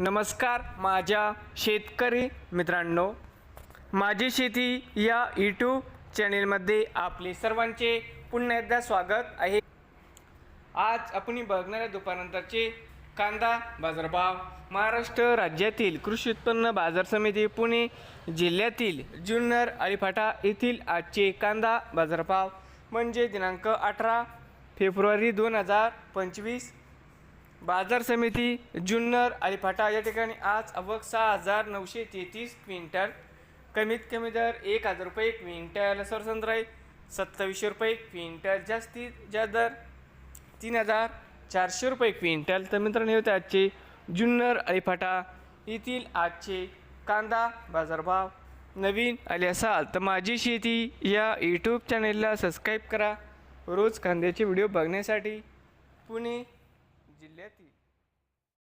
नमस्कार माझ्या शेतकरी मित्रांनो. माझी शेती या यूट्यूब चॅनेलमध्ये आपले सर्वांचे पुन्हा एकदा स्वागत आहे. आज आपण बघणाऱ्या दुपारनंतरचे कांदा बाजारभाव. महाराष्ट्र राज्यातील कृषी उत्पन्न बाजार समिती पुणे जिल्ह्यातील जुन्नर अलिफाटा येथील आजचे कांदा बाजारभाव. म्हणजे दिनांक अठरा फेब्रुवारी दोन हजार पंचवीस बाजार समिती जुन्नर अलिफाटा या ठिकाणी आज अवक सहा हजार नऊशे तेहतीस क्विंटल. कमीत कमी दर एक हजार रुपये क्विंटल सरसंद्राई सत्तावीसशे रुपये क्विंटल जास्तीत जास्त दर तीन हजार चारशे रुपये क्विंटल. तर मित्रांनो होते आजचे जुन्नर अलिफाटा येथील आजचे कांदा बाजारभाव नवीन आले असाल तर माझी शेती या यूट्यूब चॅनेलला सबस्क्राईब करा. रोज कांद्याचे व्हिडिओ बघण्यासाठी पुणे जिल्ह्यातील